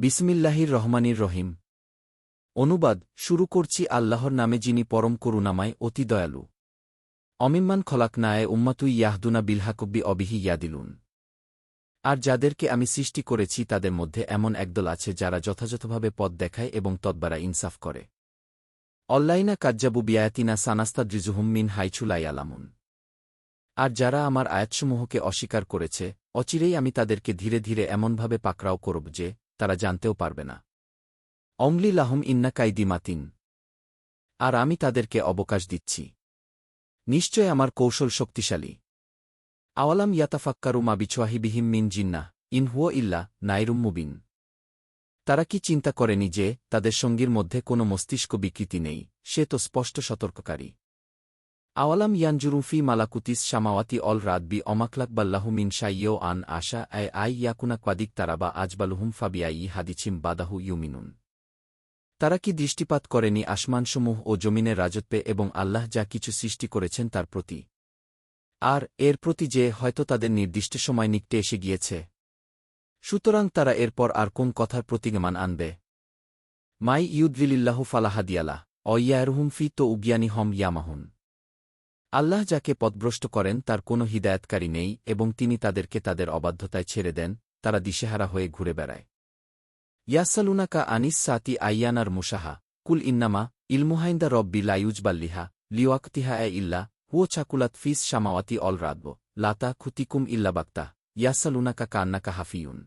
বিসমিল্লাহির রহমানির রহিম। অনুবাদ, শুরু করছি আল্লাহর নামে যিনি পরম করুণামায়, অতি দয়ালু। অমিম্মান খলাকনায় উম্মাতুই ইয়াহদুনা বিলহাকব্বি অবিহি ইয়াদিলুন। আর যাদেরকে আমি সৃষ্টি করেছি তাদের মধ্যে এমন একদল আছে যারা যথাযথভাবে পথ দেখায় এবং তদ্বারা ইনসাফ করে। অল্লাইনা কাজ্জাবু বিয়ায়াতিনা সানাস্তা দ্রিজুহুম মিন হাইছুলাই আলামুন আর যারা আমার আয়াতসমূহকে অস্বীকার করেছে, অচিরেই আমি তাদেরকে ধীরে ধীরে এমনভাবে পাকড়াও করব যে তারা জানতেও পারবে না। অমলি লাহম ইন্না কাইদিমাতিন আর আমি তাদেরকে অবকাশ দিচ্ছি। নিশ্চয় আমার কৌশল শক্তিশালী। আওয়ালাম ইয়াতাফাক্কারু মা বিছোয়াহিবিহিম মিন জিন্না ইন হুয়ো ইল্লা নাইরুম মুবিন। তারা কি চিন্তা করেনি যে তাদের সঙ্গীর মধ্যে কোনো মস্তিষ্ক বিকৃতি নেই, সে তো স্পষ্ট সতর্ককারী। আওয়ালাম ইয়ানজুরুফি মালাকুতিস শামাওয়াতি অল রাতবি অমাকলাকবাল্লাহু মিন শাইয়ো আন আশা আয় আই ইয়াকুনা ক্বাদিক তারাবা আজবালুহুম ফাবিয়াই হাদিছিম বাদাহু ইউমিনুন তারা কি দৃষ্টিপাত করেনি আসমানসমূহ ও জমিনের রাজত্বে এবং আল্লাহ যা কিছু সৃষ্টি করেছেন তার প্রতি? আর এর প্রতি যে হয়তো তাদের নির্দিষ্ট সময় নিকটে এসে গিয়েছে? সুতরাং তারা এরপর আর কোন কথার প্রতিগমান আনবে? মাই ইউদ্ভিলিল্লাহ ফালাহাদিয়ালা অয়ারহুম ফি তো উগিয়ানি হম ইয়ামাহুন। আল্লাহ যাকে পথভ্রষ্ট করেন তার কোনো হিদায়তকারী নেই এবং তিনি তাদেরকে তাদের অবাধ্যতায় ছেড়ে দেন, তারা দিশেহারা হয়ে ঘুরে বেড়ায়। ইয়াসালুনাকা আনিস সাতি আইয়ানার মুসাহা কুল ইন্নামা ইলমুহাইন্দা রব্বি লাইউজবাল্লিহা লিওয়াক্তিহা এ ইল্লা হুও ছাকুলাত ফিস শামাওয়াতি অল রাতব লাতা খুতিকুম ইল্লাবাক্তা ইয়াসালুনাকা কান্নাকা হাফিউন।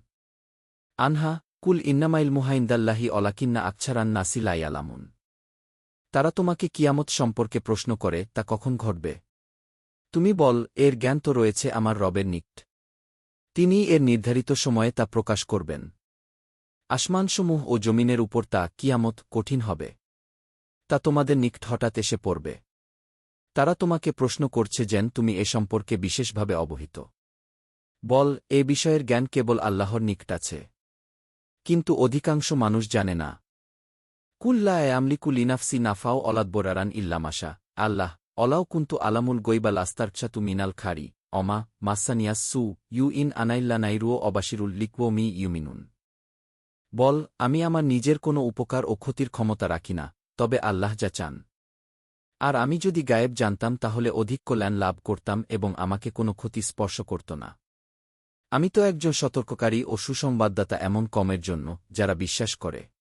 আনহা, কুল ইন্নামাইল মুহাইন্দাল্লাহি অলাকিন্না আকছারান নাসিলাই আলামুন তারা তোমাকে কিয়ামত সম্পর্কে প্রশ্ন করে, তা কখন ঘটবে? তুমি বল, এর জ্ঞান তো রয়েছে আমার রবের নিকট। তিনি এর নির্ধারিত সময়ে তা প্রকাশ করবেন। আসমানসমূহ ও জমিনের উপর তা কিয়ামত কঠিন হবে। তা তোমাদের নিকট হঠাৎ এসে পড়বে। তারা তোমাকে প্রশ্ন করছে যেন তুমি এ সম্পর্কে বিশেষভাবে অবহিত। বল, এ বিষয়ের জ্ঞান কেবল আল্লাহর নিকট আছে। কিন্তু অধিকাংশ মানুষ জানে না। কুল্লা এ আমলিকুল ইনাফসি নাফাও অলাদবোরারান ইল্লামাশা আল্লাহ অলাও কুন্তু আলামুল গৈবাল আস্তারছাতু মিনাল খারি। অমা, মাসানিয়াস সু, ইউ ইন আনাইল্লা নাইরুও অবাসিরুল লিকুও মি ইউমিনুন। বল, আমি আমার নিজের কোনো উপকার ও ক্ষতির ক্ষমতা রাখি না, তবে আল্লাহ যা চান। আর আমি যদি গায়েব জানতাম তাহলে অধিক কল্যাণ লাভ করতাম এবং আমাকে কোনো ক্ষতি স্পর্শ করত না। আমি তো একজন সতর্ককারী ও সুসংবাদদাতা এমন কমের জন্য, যারা বিশ্বাস করে।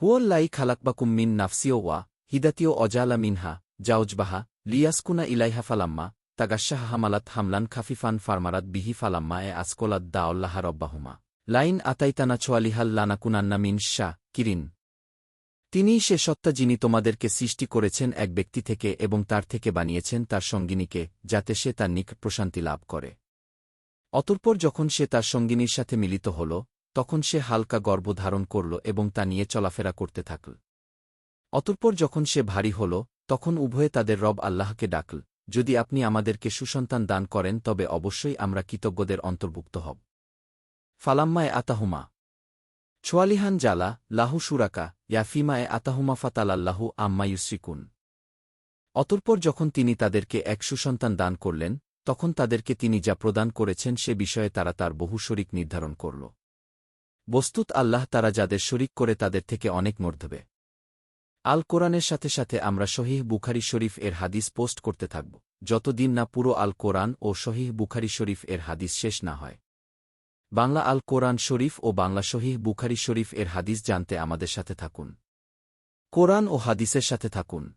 হুয়ল্লাই খালাকবাকুম মিন নাফসিও ওয়া হিদাতীয় অজালা মিনহা জাউজবাহা লিয়াসকুনা ইলাইহা ফালাম্মা তাগাশাহ হামালাত হামলান খাফিফান ফার্মারাত বিহি ফালাম্মা এ আসকলাত দাওল্লাহা রব্বাহুমা লাইন আতাইতানা ছোয়ালিহাল লানাকুনান্না মিন শাহ কিরিন তিনিই সে সত্তা যিনি তোমাদেরকে সৃষ্টি করেছেন এক ব্যক্তি থেকে এবং তার থেকে বানিয়েছেন তার সঙ্গিনীকে যাতে সে তার নিক প্রশান্তি লাভ করে অতঃপর যখন সে তার সঙ্গিনীর সাথে মিলিত হল তখন সে হালকা গর্ভ ধারণ করল এবং তা নিয়ে চলাফেরা করতে থাকল। অতঃপর যখন সে ভারী হল, তখন উভয়ে তাদের রব আল্লাহকে ডাকল, যদি আপনি আমাদেরকে সুসন্তান দান করেন, তবে অবশ্যই আমরা কৃতজ্ঞদের অন্তর্ভুক্ত হব। ফালাম্মায় আতাহুমা। ছোয়ালিহান জালা, লাহু সুরাকা, ইয়াফিমায় আতাহুমা ফাতালাল্লাহু আম্মা ইউসিকুন অতঃপর যখন তিনি তাদেরকে এক সুসন্তান দান করলেন, তখন তাদেরকে তিনি যা প্রদান করেছেন সে বিষয়ে তারা তার বহু শরিক নির্ধারণ করল। বস্তুত আল্লাহ তারা যাদের শরিক করে তাদের থেকে অনেক মর্ধবে। আল কোরআনের সাথে সাথে আমরা শহীহ বুখারি শরীফ এর হাদিস পোস্ট করতে থাকব, যতদিন না পুরো আল কোরআন ও শহীহ বুখারি শরীফ এর হাদিস শেষ না হয়। বাংলা আল কোরআন শরীফ ও বাংলা শহীহ বুখারি শরীফ এর হাদিস জানতে আমাদের সাথে থাকুন। কোরআন ও হাদিসের সাথে থাকুন।